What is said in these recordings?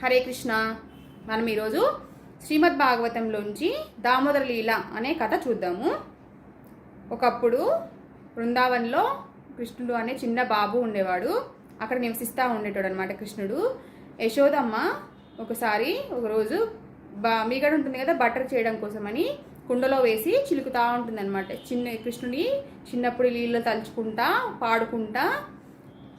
హరే కృష్ణ. మనం ఈరోజు శ్రీమద్ భాగవతంలోంచి దామోదర లీల అనే కథ చూద్దాము. ఒకప్పుడు బృందావన్లో కృష్ణుడు అనే చిన్న బాబు ఉండేవాడు. అక్కడ నివసిస్తూ ఉండేటాడు అనమాట కృష్ణుడు. యశోదమ్మ ఒకసారి ఒకరోజు బా మీగడ ఉంటుంది కదా బటర్ చేయడం కోసమని కుండలో వేసి చిలుకుతా ఉంటుంది అనమాట చిన్న కృష్ణుడి చిన్నప్పుడు నీళ్ళు తలుచుకుంటా పాడుకుంటా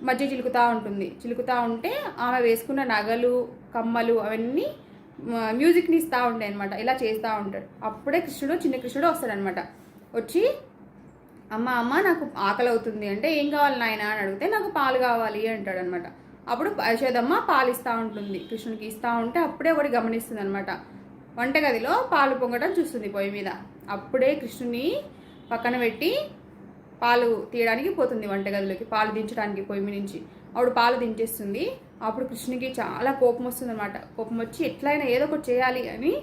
మధ్య చిలుకుతూ ఉంటుంది. చిలుకుతూ ఉంటే ఆమె వేసుకున్న నగలు కమ్మలు అవన్నీ మ్యూజిక్ని ఇస్తూ ఉంటాయి అనమాట ఇలా చేస్తూ ఉంటాడు. అప్పుడే కృష్ణుడు చిన్న కృష్ణుడు వస్తాడనమాట వచ్చి అమ్మ అమ్మ నాకు ఆకలి అవుతుంది. అంటే ఏం కావాలి నాయన? అని అడిగితే నాకు పాలు కావాలి అంటాడు అనమాట అప్పుడు యశోదమ్మ పాలు ఇస్తూ ఉంటుంది. కృష్ణుడికి ఇస్తూ ఉంటే అప్పుడే ఒకటి గమనిస్తుంది అనమాట వంటగదిలో పాలు పొంగడం చూస్తుంది పొయ్యి మీద. అప్పుడే కృష్ణుని పక్కన పెట్టి పాలు తీయడానికి పోతుంది వంటగదిలోకి పాలు దించడానికి పొయ్యి నుంచి. ఆవిడ పాలు దించేస్తుంది. అప్పుడు కృష్ణునికి చాలా కోపం వస్తుంది అనమాట కోపం వచ్చి ఎట్లయినా ఏదో ఒకటి చేయాలి అని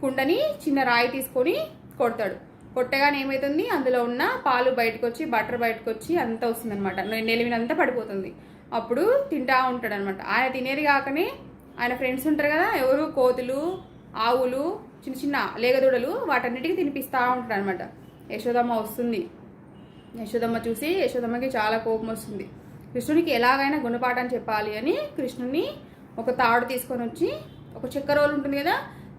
కుండని చిన్న రాయి తీసుకొని కొడతాడు. కొట్టగానే ఏమవుతుంది అందులో ఉన్న పాలు బయటకు వచ్చి బటర్ బయటకు వచ్చి అంతా వస్తుంది అనమాట నెలివినంతా పడిపోతుంది. అప్పుడు తింటా ఉంటాడు అనమాట ఆయన తినేది కాకనే ఆయన ఫ్రెండ్స్ ఉంటారు కదా ఎవరు? కోతులు ఆవులు చిన్న చిన్న లేగదూడలు వాటన్నిటికీ తినిపిస్తూ ఉంటాడు అనమాట యశోదమ్మ వస్తుంది. యశోదమ్మ చూసి యశోదమ్మకి చాలా కోపం వస్తుంది. కృష్ణునికి ఎలాగైనా గుణపాఠం చెప్పాలి అని కృష్ణుని ఒక తాడు తీసుకొని వచ్చి ఒక చెక్క రోలు ఉంటుంది కదా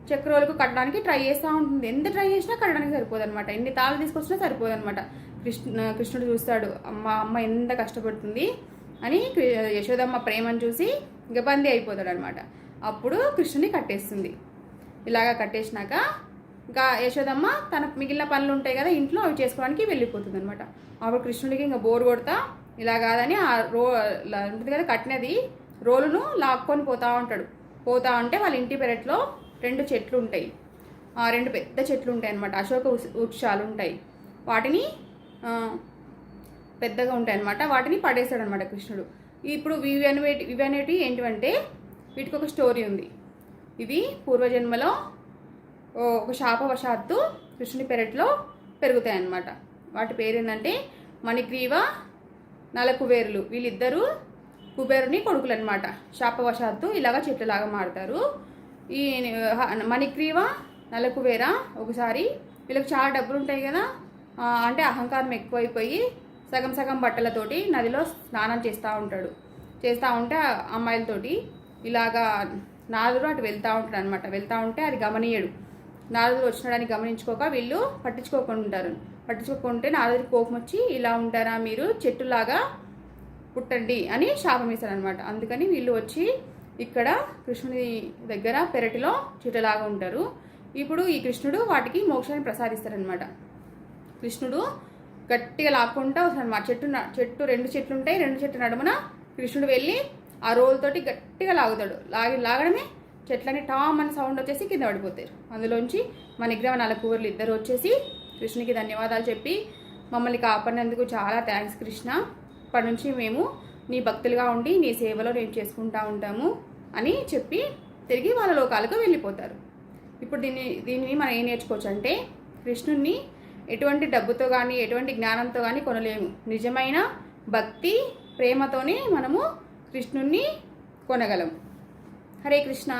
చెక్క రోలుకు కట్టడానికి ట్రై చేస్తూ ఉంటుంది. ఎంత ట్రై చేసినా కట్టడానికి సరిపోదు అనమాట ఎన్ని తాళ్ళు తీసుకొచ్చినా సరిపోదు అనమాట కృష్ణ కృష్ణుడు చూస్తాడు అమ్మ అమ్మ ఎంత కష్టపడుతుంది అని యశోదమ్మ ప్రేమను చూసి గబంది అయిపోతాడు అనమాట అప్పుడు కృష్ణుని కట్టేస్తుంది. ఇలాగా కట్టేసినాక ఇంకా యశోదమ్మ తన మిగిలిన పనులు ఉంటాయి కదా ఇంట్లో అవి చేసుకోవడానికి వెళ్ళిపోతుంది అనమాట అప్పుడు కృష్ణుడికి ఇంకా బోర్ కొడతా ఇలా కాదని ఆ రో ఉంటుంది కదా కట్టినది రోలును లాక్కొని పోతా ఉంటాడు. పోతా ఉంటే వాళ్ళ ఇంటి పెరట్లో రెండు చెట్లు ఉంటాయి. ఆ రెండు పెద్ద చెట్లు ఉంటాయి అనమాట అశోక వృక్షాలు ఉంటాయి. వాటిని పెద్దగా ఉంటాయి అనమాట వాటిని పడేస్తాడు అనమాట కృష్ణుడు. ఇప్పుడు ఇవి అనేటి ఇవి అనేటివి ఏంటివంటే వీటికి ఒక స్టోరీ ఉంది. ఇది పూర్వజన్మలో ఒక శాపవశాత్తు కృష్ణుని పెరట్లో పెరుగుతాయి అన్నమాట వాటి పేరు ఏంటంటే మణిగ్రీవ నలకుబేరులు. వీళ్ళిద్దరూ కుబేరుని కొడుకులు అనమాట శాపవశాత్తు ఇలాగ చెట్లలాగా మారుతారు. ఈ మణిగ్రీవ నలకువేర ఒకసారి వీళ్ళకి చాలా డబ్బులు ఉంటాయి కదా అంటే అహంకారం ఎక్కువైపోయి సగం సగం బట్టలతోటి నదిలో స్నానం చేస్తూ ఉంటాడు. చేస్తూ ఉంటే అమ్మాయిలతోటి ఇలాగా నాదుడు అటు వెళ్తూ ఉంటాడు అనమాట వెళ్తూ ఉంటే అది గమనీయడు. నారదుడు వచ్చినాడని గమనించుకోక వీళ్ళు పట్టించుకోకుండా ఉంటారు పట్టించుకోకుంటే నారదుడికి కోపం వచ్చి ఇలా ఉంటారా మీరు? చెట్టులాగా పుట్టండి అని శాపం ఇస్తారనమాట అందుకని వీళ్ళు వచ్చి ఇక్కడ కృష్ణుని దగ్గర పెరటిలో చెట్టులాగా ఉంటారు. ఇప్పుడు ఈ కృష్ణుడు వాటికి మోక్షాన్ని ప్రసాదిస్తారనమాట కృష్ణుడు గట్టిగా లాక్కుంటా వస్తాడనమాట చెట్టు న- చెట్టు రెండు చెట్లు ఉంటాయి రెండు చెట్టు నడుమున కృష్ణుడు వెళ్ళి ఆ రోజుతోటి గట్టిగా లాగుతాడు. లాగి లాగడమే చెట్లని టామ్ అని సౌండ్ వచ్చేసి కింద పడిపోతారు అందులోంచి మన విగ్రహ నలకూవర్లు ఇద్దరు వచ్చేసి కృష్ణునికి ధన్యవాదాలు చెప్పి మమ్మల్ని కాపాడినందుకు చాలా థ్యాంక్స్ కృష్ణ. ఇప్పటి నుంచి మేము నీ భక్తులుగా ఉండి నీ సేవలో నేను చేసుకుంటా ఉంటాము అని చెప్పి తిరిగి వాళ్ళ లోకాలకు వెళ్ళిపోతారు. ఇప్పుడు దీన్ని దీన్ని మనం ఏం నేర్చుకోవచ్చు అంటే కృష్ణుణ్ణి ఎటువంటి డబ్బుతో కానీ ఎటువంటి జ్ఞానంతో కానీ కొనలేము. నిజమైన భక్తి ప్రేమతోనే మనము కృష్ణుణ్ణి కొనగలం. హరే కృష్ణ.